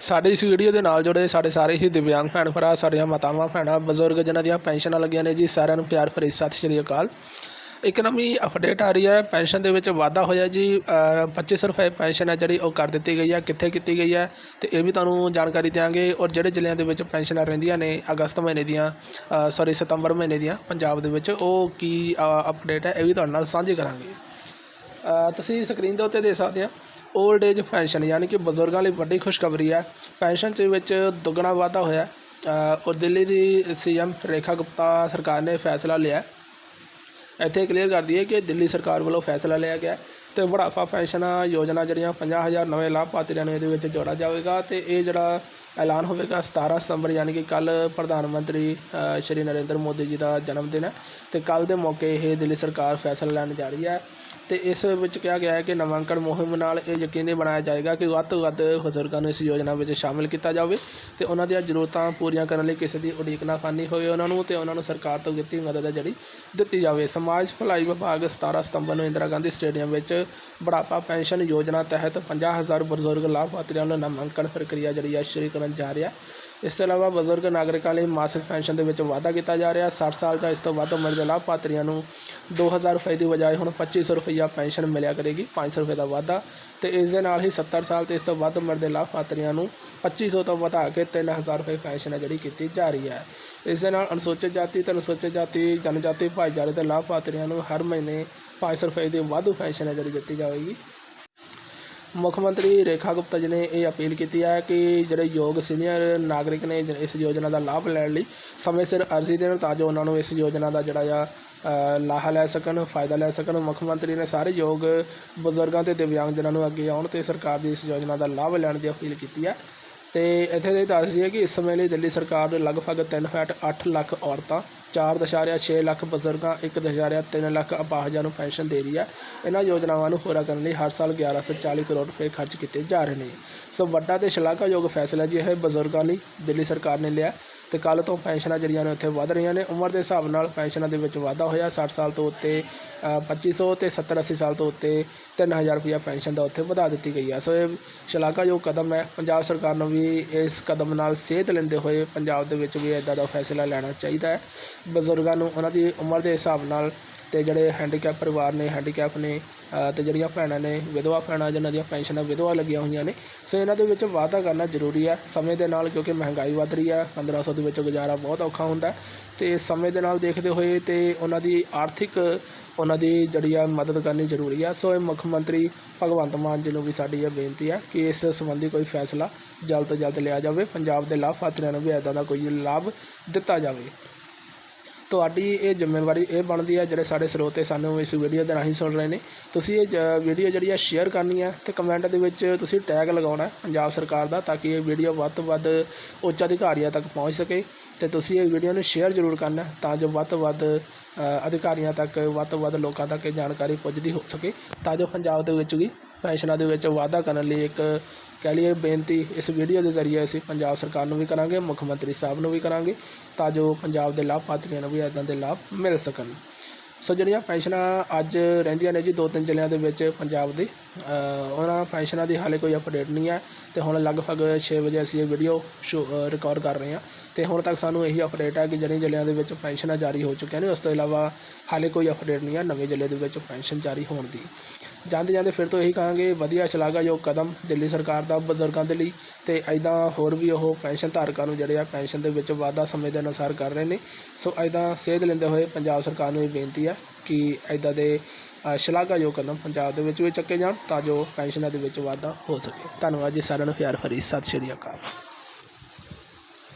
ਸਾਡੇ ਇਸ ਵੀਡੀਓ ਦੇ ਨਾਲ ਜੁੜੇ ਸਾਡੇ ਸਾਰੇ ਹੀ ਦਿਵਿਆਂਗ ਭੈਣ ਭਰਾ ਸਾਡੀਆਂ ਮਾਤਾਵਾਂ ਭੈਣਾਂ ਬਜ਼ੁਰਗ ਜਿਨ੍ਹਾਂ ਦੀਆਂ ਪੈਨਸ਼ਨਾਂ ਲੱਗੀਆਂ ਨੇ ਜੀ ਸਾਰਿਆਂ ਨੂੰ ਪਿਆਰ ਭਰੀ ਸਤਿ ਸ਼੍ਰੀ ਅਕਾਲ। ਇੱਕ ਨਵੀਂ ਅਪਡੇਟ ਆ ਰਹੀ ਹੈ ਪੈਨਸ਼ਨ ਦੇ ਵਿੱਚ ਵਾਧਾ ਹੋਇਆ ਜੀ। ਅ, 2500 ਰੁਪਏ ਪੈਨਸ਼ਨ ਹੈ ਜਿਹੜੀ ਉਹ ਕਰ ਦਿੱਤੀ ਗਈ ਹੈ ਕਿੱਥੇ ਕੀਤੀ ਗਈ ਹੈ ਤੇ ਇਹ ਵੀ ਤੁਹਾਨੂੰ ਜਾਣਕਾਰੀ ਦਿਆਂਗੇ। ਔਰ ਜਿਹੜੇ ਜ਼ਿਲ੍ਹਿਆਂ ਦੇ ਵਿੱਚ ਪੈਨਸ਼ਨਾਂ ਰਹਿੰਦੀਆਂ ਨੇ ਅਗਸਤ ਮਹੀਨੇ ਦੀਆਂ ਸੌਰੀ ਸਤੰਬਰ ਮਹੀਨੇ ਦੀਆਂ ਪੰਜਾਬ ਦੇ ਵਿੱਚ ਉਹ ਕੀ ਅਪਡੇਟ ਹੈ ਇਹ ਵੀ ਤੁਹਾਡੇ ਨਾਲ ਸਾਂਝੀ ਕਰਾਂਗੇ। ਤੁਸੀਂ ਸਕਰੀਨ ਦੇ ਉੱਤੇ ਦੇਖ ਸਕਦੇ ਆ 올ਡ ਏਜ ਪੈਨਸ਼ਨ ਯਾਨੀ ਕਿ ਬਜ਼ੁਰਗਾਂ ਲਈ ਵੱਡੀ ਖੁਸ਼ਖਬਰੀ ਹੈ। ਪੈਨਸ਼ਨ ਦੇ ਵਿੱਚ ਦੁੱਗਣਾ ਵਾਧਾ ਹੋਇਆ ਔਰ ਦਿੱਲੀ ਦੀ ਸੀਐਮ ਰੇਖਾ ਗੁਪਤਾ ਸਰਕਾਰ ਨੇ ਫੈਸਲਾ ਲਿਆ ਇੱਥੇ ਕਲੀਅਰ ਕਰਦੀ ਹੈ ਕਿ ਦਿੱਲੀ ਸਰਕਾਰ ਵੱਲੋਂ ਫੈਸਲਾ ਲਿਆ ਗਿਆ ਤੇ ਬੁਢਾਪਾ ਪੈਨਸ਼ਨ ਯੋਜਨਾ ਜਿਹੜੀਆਂ 50000 ਨਵੇਂ ਲਾਭਪਾਤਰੀਆਂ ਨੂੰ ਇਹਦੇ ਵਿੱਚ ਜੋੜਿਆ ਜਾਵੇਗਾ ਤੇ ਇਹ ਜਿਹੜਾ ਐਲਾਨ ਹੋਵੇਗਾ 17 ਸਤੰਬਰ, ਯਾਨੀ ਕਿ ਕੱਲ ਪ੍ਰਧਾਨ ਮੰਤਰੀ ਸ਼੍ਰੀ ਨਰਿੰਦਰ ਮੋਦੀ ਜੀ ਦਾ ਜਨਮ ਦਿਨ ਹੈ ਤੇ ਕੱਲ ਦੇ ਮੌਕੇ ਇਹ ਦਿੱਲੀ ਸਰਕਾਰ ਫੈਸਲਾ ਲੈਣ ਜਾ ਰਹੀ ਹੈ। ਤੇ ਇਸ ਵਿੱਚ ਕਿਹਾ ਗਿਆ ਹੈ ਕਿ ਨਵਾਂਕਣ ਮੁਹਿੰਮ ਨਾਲ ਇਹ ਯਕੀਨੀ ਬਣਾਇਆ ਜਾਏਗਾ ਕਿ ਵੱਧ ਤੋਂ ਵੱਧ ਬਜ਼ੁਰਗਾਂ ਨੂੰ ਇਸ ਯੋਜਨਾ ਵਿੱਚ ਸ਼ਾਮਿਲ ਕੀਤਾ ਜਾਵੇ ਤੇ ਉਹਨਾਂ ਦੀਆਂ ਜ਼ਰੂਰਤਾਂ ਪੂਰੀਆਂ ਕਰਨ ਲਈ ਕਿਸੇ ਦੀ ਉਡੀਕ ਨਾ ਕਰਨੀ ਹੋਵੇ ਉਹਨਾਂ ਨੂੰ ਤੇ ਉਹਨਾਂ ਨੂੰ ਸਰਕਾਰ ਤੋਂ ਦਿੱਤੀ ਮਦਦ ਜਿਹੜੀ ਦਿੱਤੀ ਜਾਵੇ। ਸਮਾਜ ਭਲਾਈ ਵਿਭਾਗ 17 ਸਤੰਬਰ ਨੂੰ ਇੰਦਰਾ ਗਾਂਧੀ ਸਟੇਡੀਅਮ ਵਿੱਚ ਬੁਢਾਪਾ ਪੈਨਸ਼ਨ ਯੋਜਨਾ ਤਹਿਤ 50000 ਬਜ਼ੁਰਗ ਲਾਭਪਾਤਰੀਆਂ ਨੂੰ ਨਾਮਾਂਕਣ ਪ੍ਰਕਿਰਿਆ ਜਿਹੜੀ ਹੈ ਸ਼ੁਰੂ ਕਰਨ ਜਾ ਰਿਹਾ। ਇਸ ਤੋਂ ਇਲਾਵਾ ਬਜ਼ੁਰਗ ਨਾਗਰਿਕਾਂ ਲਈ ਮਾਸਿਕ ਪੈਨਸ਼ਨ ਦੇ ਵਿੱਚ ਵਾਧਾ ਕੀਤਾ ਜਾ ਰਿਹਾ। 60 ਸਾਲ ਜਾਂ ਇਸ ਤੋਂ ਵੱਧ ਉਮਰ ਦੇ ਲਾਭਪਾਤਰੀਆਂ ਨੂੰ 2000 ਰੁਪਏ ਦੀ ਬਜਾਏ ਹੁਣ 2500 ਰੁਪਈਆ ਪੈਨਸ਼ਨ ਮਿਲਿਆ ਕਰੇਗੀ 500 ਰੁਪਏ ਦਾ ਵਾਧਾ। ਤੇ ਇਸ ਦੇ ਨਾਲ ਹੀ 70 ਸਾਲ ਤੇ ਇਸ ਤੋਂ ਵੱਧ ਉਮਰ ਦੇ ਲਾਭਪਾਤਰੀਆਂ ਨੂੰ 2500 ਤੋਂ ਵਧਾ ਕੇ 3000 ਰੁਪਏ ਪੈਨਸ਼ਨ ਹੈ ਜਿਹੜੀ ਕੀਤੀ ਜਾ ਰਹੀ ਹੈ। ਇਸ ਦੇ ਨਾਲ ਅਨੁਸੂਚਿਤ ਜਾਤੀ ਤੇ ਅਨੁਸੂਚਿਤ ਜਾਤੀ, ਜਨਜਾਤੀ ਭਾਈਚਾਰੇ ਦੇ ਲਾਭਪਾਤਰੀਆਂ ਨੂੰ ਹਰ ਮਹੀਨੇ 500 ਰੁਪਏ ਦੀ ਵਾਧੂ ਪੈਨਸ਼ਨ ਹੈ ਜਿਹੜੀ ਦਿੱਤੀ ਜਾਵੇਗੀ। ਮੁੱਖ ਮੰਤਰੀ ਰੇਖਾ ਗੁਪਤਾ ਜੀ ਨੇ ਇਹ ਅਪੀਲ ਕੀਤੀ ਹੈ ਕਿ ਜਿਹੜੇ ਯੋਗ ਸੀਨੀਅਰ ਨਾਗਰਿਕ ਨੇ ਇਸ ਯੋਜਨਾ ਦਾ ਲਾਭ ਲੈਣ ਲਈ ਸਮੇਂ ਸਿਰ ਅਰਜ਼ੀ ਦੇਣ ਤਾਂ ਜੋ ਉਹਨਾਂ ਨੂੰ ਇਸ ਯੋਜਨਾ ਦਾ ਜਿਹੜਾ ਆ ਲਾਹਾ ਲੈ ਸਕਣ, ਫਾਇਦਾ ਲੈ ਸਕਣ। ਮੁੱਖ ਮੰਤਰੀ ਨੇ ਸਾਰੇ ਯੋਗ ਬਜ਼ੁਰਗਾਂ ਤੇ ਦਿਵਿਆਂਗ ਜਨਾਂ ਨੂੰ ਅੱਗੇ ਆਉਣ ਤੇ ਸਰਕਾਰ ਦੀ ਇਸ ਯੋਜਨਾ ਦਾ ਲਾਭ ਲੈਣ ਦੀ ਅਪੀਲ ਕੀਤੀ ਹੈ ਤੇ ਇੱਥੇ ਦੇ ਦੱਸ ਦਈਏ ਕਿ ਇਸ ਸਮੇਂ ਲਈ ਦਿੱਲੀ ਸਰਕਾਰ ਨੇ ਲਗਭਗ 3.8 ਲੱਖ ਔਰਤਾਂ 4.6 ਲੱਖ ਬਜ਼ੁਰਗਾਂ 1.3 ਲੱਖ ਅਪਾਹਜਾਂ ਨੂੰ ਪੈਨਸ਼ਨ ਦੇ ਰਹੀ ਹੈ। ਇਹਨਾਂ ਯੋਜਨਾਵਾਂ ਨੂੰ ਪੂਰਾ ਕਰਨ ਲਈ ਹਰ ਸਾਲ 1140 ਕਰੋੜ ਰੁਪਏ ਖਰਚ ਕੀਤੇ ਜਾ ਰਹੇ ਨੇ। ਸੋ ਵੱਡਾ ਤੇ ਸ਼ਲਾਘਾਯੋਗ ਫੈਸਲਾ ਜੀ ਇਹ ਬਜ਼ੁਰਗਾਂ ਲਈ ਦਿੱਲੀ ਸਰਕਾਰ ਨੇ ਲਿਆ। ਤੇ ਕੱਲ ਤੋਂ ਪੈਨਸ਼ਨਾਂ ਜਿਹੜੀਆਂ ਨੇ ਉੱਥੇ ਵਧ ਰਹੀਆਂ ਨੇ। ਉਮਰ ਦੇ ਹਿਸਾਬ ਨਾਲ ਪੈਨਸ਼ਨਾਂ ਦੇ ਵਿੱਚ ਵਾਧਾ ਹੋਇਆ। 60 ਸਾਲ ਤੋਂ ਉੱਤੇ ਅ, 2500 ਤੇ 70 80 ਸਾਲ ਤੋਂ ਉੱਤੇ 3000 ਰੁਪਇਆ ਪੈਨਸ਼ਨ ਦਾ ਉੱਥੇ ਵਧਾ ਦਿੱਤੀ ਗਈ ਹੈ ਸੋ ਇਹ ਸ਼ਲਾਘਾਯੋਗ ਕਦਮ ਹੈ। ਪੰਜਾਬ ਸਰਕਾਰ ਨੂੰ ਵੀ ਇਸ ਕਦਮ ਨਾਲ ਸੇਧ ਲੈਂਦੇ ਹੋਏ ਪੰਜਾਬ ਦੇ ਵਿੱਚ ਵੀ ਇਦਾਂ ਦਾ ਫੈਸਲਾ ਲੈਣਾ ਚਾਹੀਦਾ ਹੈ। ਬਜ਼ੁਰਗਾਂ ਨੂੰ ਉਹਨਾਂ ਦੀ ਉਮਰ ਦੇ ਹਿਸਾਬ ਨਾਲ ਤੇ ਜਿਹੜੇ ਹੈਂਡੀਕੈਪ ਪਰਿਵਾਰ ਨੇ ਹੈਂਡੀਕੈਪ ਨੇ ਅ, ਤੇ ਜਿਹੜੀਆਂ ਭੈਣਾਂ ਨੇ ਵਿਧਵਾ ਭੈਣਾਂ ਜਿਨ੍ਹਾਂ ਦੀਆਂ ਪੈਨਸ਼ਨਾਂ ਵਿਧਵਾ ਲੱਗੀਆਂ ਹੋਈਆਂ ਨੇ ਸੋ ਇਹਨਾਂ ਦੇ ਵਿੱਚ ਵਾਧਾ ਕਰਨਾ ਜ਼ਰੂਰੀ ਹੈ ਸਮੇਂ ਦੇ ਨਾਲ ਕਿਉਂਕਿ ਮਹਿੰਗਾਈ ਵੱਧ ਰਹੀ ਹੈ 1500 ਦੇ ਵਿੱਚ ਗੁਜ਼ਾਰਾ ਬਹੁਤ ਔਖਾ ਹੁੰਦਾ ਹੈ ਤੇ ਸਮੇਂ ਦੇ ਨਾਲ ਦੇਖਦੇ ਹੋਏ ਤੇ ਉਹਨਾਂ ਦੀ ਆਰਥਿਕ ਉਹਨਾਂ ਦੀ ਜਿਹੜੀ ਆ ਮਦਦ ਕਰਨੀ ਜ਼ਰੂਰੀ ਆ ਸੋ ਇਹ ਮੁੱਖ ਮੰਤਰੀ ਭਗਵੰਤ ਮਾਨ ਜੀ ਨੂੰ ਵੀ ਸਾਡੀ ਇਹ ਬੇਨਤੀ ਹੈ ਕਿ ਇਸ ਸੰਬੰਧੀ ਕੋਈ ਫੈਸਲਾ ਜਲਦ ਤੋਂ ਜਲਦ ਲਿਆ ਜਾਵੇ। ਪੰਜਾਬ ਦੇ ਲਾਭਪਾਤਰੀਆਂ ਨੂੰ ਵੀ ਇੱਦਾਂ ਦਾ ਕੋਈ ਲਾਭ ਦਿੱਤਾ ਜਾਵੇ। ਤੁਹਾਡੀ ਇਹ ਜ਼ਿੰਮੇਵਾਰੀ ਇਹ ਬਣਦੀ ਹੈ ਜਿਹੜੇ ਸਾਡੇ ਸਰੋਤੇ ਸਾਨੂੰ ਇਸ ਵੀਡੀਓ ਦੇ ਰਾਹੀਂ ਸੁਣ ਰਹੇ ਨੇ। ਤੁਸੀਂ ਇਹ ਜ- ਵੀਡੀਓ ਜਿਹੜੀ ਹੈ ਸ਼ੇਅਰ ਕਰਨੀ ਹੈ ਤੇ ਕਮੈਂਟ ਦੇ ਵਿੱਚ ਤੁਸੀਂ ਟੈਗ ਲਗਾਉਣਾ ਪੰਜਾਬ ਸਰਕਾਰ ਦਾ ਤਾਂ ਕਿ ਇਹ ਵੀਡੀਓ ਵੱਧ ਤੋਂ ਵੱਧ ਉੱਚ ਅਧਿਕਾਰੀਆਂ ਤੱਕ ਪਹੁੰਚ ਸਕੇ ਤੇ ਤੁਸੀਂ ਇਹ ਵੀਡੀਓ ਨੂੰ ਸ਼ੇਅਰ ਜ਼ਰੂਰ ਕਰਨਾ ਤਾਂ ਜੋ ਵੱਧ ਤੋਂ ਵੱਧ ਅਧਿਕਾਰੀਆਂ ਤੱਕ, ਵੱਧ ਤੋਂ ਵੱਧ ਲੋਕਾਂ ਤੱਕ ਇਹ ਜਾਣਕਾਰੀ ਪੁੱਜਦੀ ਹੋ ਸਕੇ। ਤਾਂ ਜੋ ਪੰਜਾਬ ਦੇ ਵਿੱਚ ਵੀ ਪੈਨਸ਼ਨਾਂ ਦੇ ਵਿੱਚ ਵਾਧਾ ਕਰਨ ਲਈ ਇੱਕ ਕਹਿ ਲਈਏ ਬੇਨਤੀ ਇਸ ਵੀਡੀਓ ਦੇ ਜ਼ਰੀਏ ਅਸੀਂ ਪੰਜਾਬ ਸਰਕਾਰ ਨੂੰ ਵੀ ਕਰਾਂਗੇ, ਮੁੱਖ ਮੰਤਰੀ ਸਾਹਿਬ ਨੂੰ ਵੀ ਕਰਾਂਗੇ, ਤਾਂ ਜੋ ਪੰਜਾਬ ਦੇ ਲਾਭਪਾਤਰੀਆਂ ਨੂੰ ਵੀ ਇਦਾਂ ਦੇ ਲਾਭ ਮਿਲ ਸਕਣ। ਸੋ ਜਿਹੜੀਆਂ ਪੈਨਸ਼ਨਾਂ ਅੱਜ ਰਹਿੰਦੀਆਂ ਨੇ ਜੀ, ਦੋ ਤਿੰਨ ਜ਼ਿਲ੍ਹਿਆਂ ਦੇ ਵਿੱਚ ਪੰਜਾਬ ਦੇ ਉਹਨਾਂ ਪੈਨਸ਼ਨਾਂ ਦੀ ਹਾਲੇ ਕੋਈ ਅਪਡੇਟ ਨਹੀਂ ਹੈ ਤੇ ਹੁਣ ਲਗਭਗ 6 ਵਜੇ ਅਸੀਂ ਇਹ ਵੀਡੀਓ ਰਿਕਾਰਡ ਕਰ ਰਹੇ ਹਾਂ ਤੇ ਹੁਣ ਤੱਕ ਸਾਨੂੰ ਇਹੀ ਅਪਡੇਟ ਹੈ ਕਿ ਜਿਹੜੀਆਂ ਜ਼ਿਲ੍ਹਿਆਂ ਦੇ ਵਿੱਚ ਪੈਨਸ਼ਨਾਂ ਜਾਰੀ ਹੋ ਚੁੱਕੀਆਂ ਨੇ, ਉਸ ਤੋਂ ਇਲਾਵਾ ਹਾਲੇ ਕੋਈ ਅਪਡੇਟ ਨਹੀਂ ਹੈ ਨਵੇਂ ਜ਼ਿਲ੍ਹੇ ਦੇ ਵਿੱਚ ਪੈਨਸ਼ਨ ਜਾਰੀ ਹੋਣ ਦੀ। ਜਾਂਦੇ ਜਾਂਦੇ ਫਿਰ ਤੋਂ ਇਹੀ ਕਹਾਂਗੇ, ਵਧੀਆ ਸ਼ਲਾਘਾਯੋਗ ਕਦਮ ਦਿੱਲੀ ਸਰਕਾਰ ਦਾ ਬਜ਼ੁਰਗਾਂ ਦੇ ਲਈ ਤੇ ਐਦਾਂ ਹੋਰ ਵੀ ਉਹ ਪੈਨਸ਼ਨ ਧਾਰਕਾਂ ਨੂੰ ਜਿਹੜੇ ਆ ਪੈਨਸ਼ਨ ਦੇ ਵਿੱਚ ਵਾਧਾ ਸਮੇਂ ਦੇ ਅਨੁਸਾਰ ਕਰ ਰਹੇ ਨੇ। ਸੋ ਐਦਾਂ ਸੇਧ ਲੈਂਦੇ ਹੋਏ ਪੰਜਾਬ ਸਰਕਾਰ ਨੂੰ ਇਹ ਬੇਨਤੀ ਹੈ ਕਿ ਐਦਾਂ ਦੇ ਸ਼ਲਾਘਾਯੋਗ ਕਦਮ ਪੰਜਾਬ ਦੇ ਵਿੱਚ ਵੀ ਚੱਕੇ ਜਾਣ ਤਾਂ ਜੋ ਪੈਨਸ਼ਨਾਂ ਦੇ ਵਿੱਚ ਵਾਧਾ ਹੋ ਸਕੇ। ਧੰਨਵਾਦ ਜੀ ਸਾਰਿਆਂ ਨੂੰ, ਪਿਆਰ ਭਰੀ ਸਤਿ ਸ਼੍ਰੀ ਅਕਾਲ।